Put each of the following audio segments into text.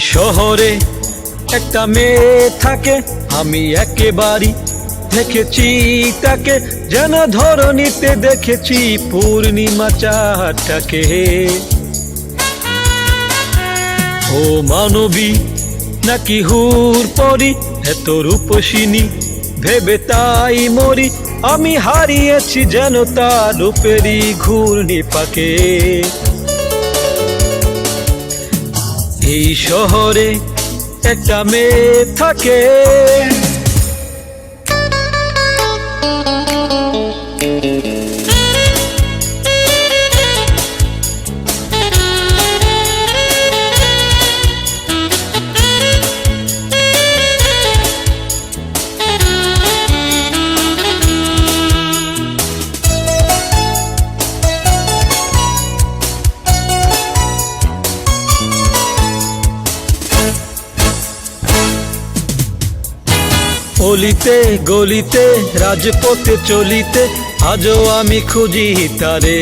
শহরে একটা মেয়ে থাকে, আমি একেবারেই দেখেছি তাকে। যেন ধরনীতে দেখেছি পূর্ণিমা চারটাকে। ও মানবী, নাকি হুর পরি, এত রূপসিনী, ভেবে তাই মরি। আমি হারিয়েছি যেন তার রূপেরই ঘূর্ণি পাকে। এই শহরে একটা মেয়ে থাকে। অলিতে গলিতে, রাজপথে চলিতে, আজও আমি খুঁজি তারে।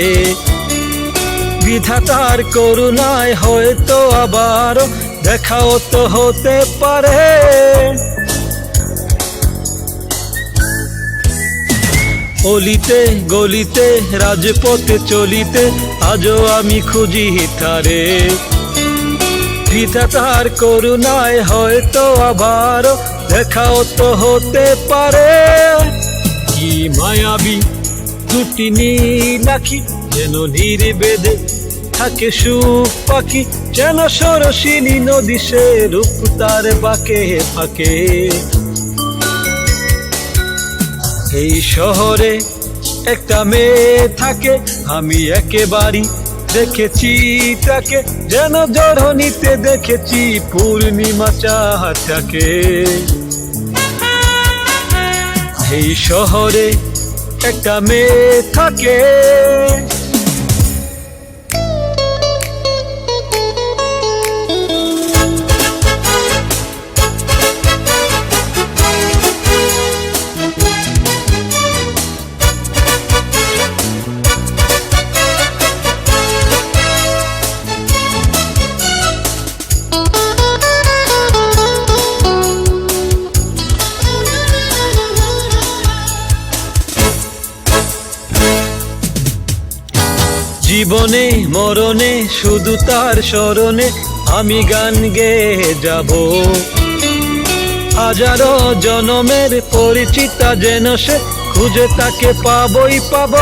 বিধাতার করুণায় হয়তো আবার দেখাও তো হতে পারে। অলিতে গলিতে, রাজপথে চলিতে, আজও আমি খুঁজি তারে। বিধাতার করুণায় হয়তো আবার দেখাও তো হতে পারে। কি মায়াবী দুটি নাকি যেন নির্বেদে থাকে সুখ পাখি যেন সরসিনী নদী সে রূপ তার বাকে ফাঁকে। এই শহরে একটা মেয়ে থাকে, আমি একেবারেই দেখেছি তাকে যেন জড়নিতে দেখেছি পূর্ণিমা চাহাটাকে। এই শহরে একটা মেয়ে থাকে। জীবনে, মরণে, শুধু তার স্মরণে আমি গান গেয়ে যাব। হাজারো জনমের পরিচিতা যেন সে খুঁজে তাকে পাবই পাব।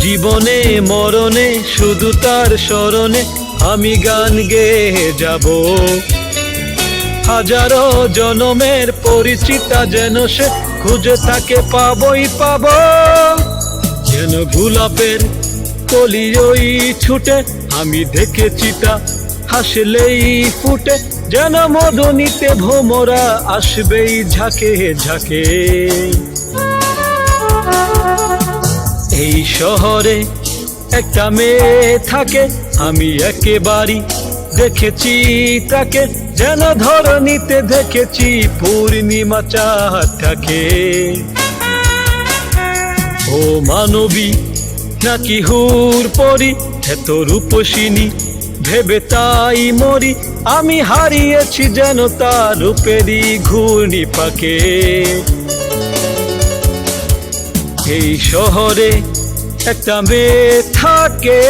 জীবনে, মরণে, শুধু তার স্মরণে আমি গান গেয়ে যাব। হাজারো জনমের পরিচিতা যেন সে খুঁজে থাকে পাবই পাব। যেন গোলাপের কলি ওই ছুটে, আমি দেখেছি তা হাসলেই ফুটে। যেন মদনিতে ভোমরা আসবেই ঝাঁকে ঝাঁকে। এই শহরে একটা মেয়ে থাকে, আমি একেবারেই দেখেছি তাকে, যেন ধরনীতে দেখেছি, পূর্ণিমা চাঁদটাকে ও মানবী, নাকি হুর পরি, এত রূপসিনী, ভেবে তাই মরি, আমি হারিয়েছি যেন তার রূপেরই ঘূর্ণি পাকে এই শহরে একটা মেয়ে থাকে।